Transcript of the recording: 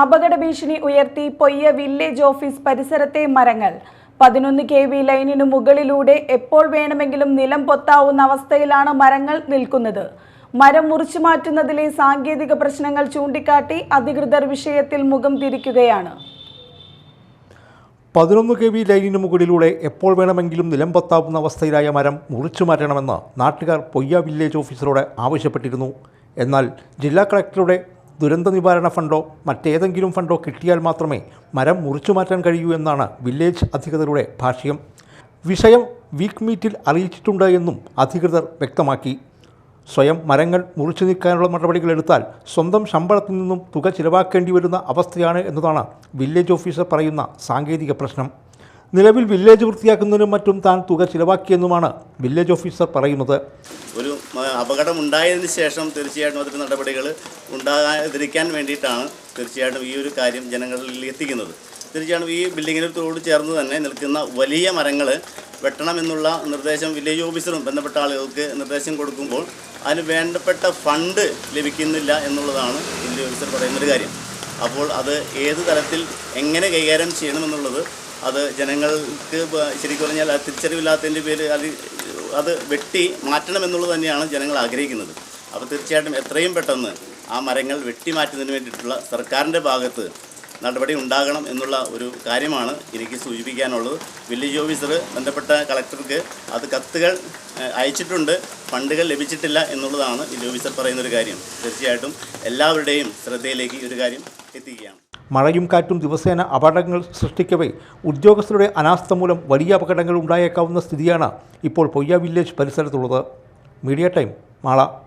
അപകട ഭീഷണി ഉയർത്തി പൊയ്യ വില്ലേജ് ഓഫീസ് പരിസരത്തെ മരങ്ങൾ. പതിനൊന്ന് കെ വി ലൈനിനു മുകളിലൂടെ എപ്പോൾ വേണമെങ്കിലും നിലം പൊത്താവുന്ന അവസ്ഥയിലാണ് മരങ്ങൾ നിൽക്കുന്നത്. മരം മുറിച്ചു മാറ്റുന്നതിലെ സാങ്കേതിക പ്രശ്നങ്ങൾ ചൂണ്ടിക്കാട്ടി അധികൃതർ വിഷയത്തിൽ മുഖം തിരിക്കുകയാണ്. പതിനൊന്ന് കെ വി ലൈനിന് മുകളിലൂടെ എപ്പോൾ വേണമെങ്കിലും നിലംപൊത്താവുന്ന അവസ്ഥയിലായ മരം മുറിച്ചു മാറ്റണമെന്ന് നാട്ടുകാർ പൊയ്യ വില്ലേജ് ഓഫീസറോട് ആവശ്യപ്പെട്ടിരുന്നു. എന്നാൽ ജില്ലാ കളക്ടറുടെ ദുരന്ത നിവാരണ ഫണ്ടോ മറ്റേതെങ്കിലും ഫണ്ടോ കിട്ടിയാൽ മാത്രമേ മരം മുറിച്ചു മാറ്റാൻ കഴിയൂ എന്നാണ് വില്ലേജ് അധികൃതരുടെ ഭാഷ്യം. വിഷയം വീക്ക് മീറ്റിൽ അറിയിച്ചിട്ടുണ്ട് എന്നും അധികൃതർ വ്യക്തമാക്കി. സ്വയം മരങ്ങൾ മുറിച്ചു നീക്കാനുള്ള നടപടികൾ എടുത്താൽ സ്വന്തം ശമ്പളത്തിൽ നിന്നും തുക ചിലവാക്കേണ്ടി വരുന്ന അവസ്ഥയാണ് എന്നതാണ് വില്ലേജ് ഓഫീസർ പറയുന്ന സാങ്കേതിക പ്രശ്നം. നിലവിൽ വില്ലേജ് വൃത്തിയാക്കുന്നതിനും മറ്റും താൻ തുക ചിലവാക്കിയെന്നുമാണ് വില്ലേജ് ഓഫീസർ പറയുന്നത്. ഒരു മ- അപകടം ഉണ്ടായതിന് ശേഷം തീർച്ചയായിട്ടും അതിന്റെ നടപടികൾ ഉണ്ടാകാതിരിക്കാൻ വേണ്ടിയിട്ടാണ് തീർച്ചയായിട്ടും ഈ ഒരു കാര്യം ജനങ്ങളിൽ എത്തിക്കുന്നത്. തീർച്ചയായിട്ടും ഈ ബിൽഡിങ്ങിനോട് ചേർന്ന് തന്നെ നിൽക്കുന്ന വലിയ മരങ്ങൾ വെട്ടണമെന്നുള്ള നിർദ്ദേശം വില്ലേജ് ഓഫീസറും ബന്ധപ്പെട്ട ആളുകൾക്ക് നിർദ്ദേശം കൊടുക്കുമ്പോൾ അതിന് വേണ്ടപ്പെട്ട ഫണ്ട് ലഭിക്കുന്നില്ല എന്നുള്ളതാണ് വില്ലേജ് ഓഫീസർ പറയുന്നൊരു കാര്യം. അപ്പോൾ അത് ഏത് തരത്തിൽ എങ്ങനെ കൈകാര്യം ചെയ്യണമെന്നുള്ളത് അത് ജനങ്ങൾക്ക് ശരിക്കും പറഞ്ഞാൽ തിരിച്ചറിവില്ലാത്തതിന്റെ പേര് അത് അത് വെട്ടി മാറ്റണമെന്നുള്ളത് തന്നെയാണ് ജനങ്ങൾ ആഗ്രഹിക്കുന്നത്. അപ്പോൾ തീർച്ചയായിട്ടും എത്രയും പെട്ടെന്ന് ആ മരങ്ങൾ വെട്ടി മാറ്റുന്നതിന് വേണ്ടിയിട്ടുള്ള സർക്കാരിന്റെ ഭാഗത്ത് നടപടി ഉണ്ടാകണം എന്നുള്ള ഒരു കാര്യമാണ് എനിക്ക് സൂചിപ്പിക്കാനുള്ളത്. വില്ലേജ് ഓഫീസർ ബന്ധപ്പെട്ട കളക്ടർക്ക് അത് കത്തുകൾ അയച്ചിട്ടുണ്ട്. ഫണ്ടുകൾ ലഭിച്ചിട്ടില്ല എന്നുള്ളതാണ് വില്ലേജ് ഓഫീസർ പറയുന്നൊരു കാര്യം. തീർച്ചയായിട്ടും എല്ലാവരുടെയും ശ്രദ്ധയിലേക്ക് ഈ ഒരു കാര്യം എത്തിക്കുകയാണ്. മഴയും കാറ്റും ദിവസേന അപകടങ്ങൾ സൃഷ്ടിക്കവേ. ഉദ്യോഗസ്ഥരുടെ അനാസ്ഥ മൂലം വലിയ അപകടങ്ങൾ ഉണ്ടായേക്കാവുന്ന സ്ഥിതിയാണ് ഇപ്പോൾ Poyya village പരിസരത്തുള്ളത്. Media time Mala.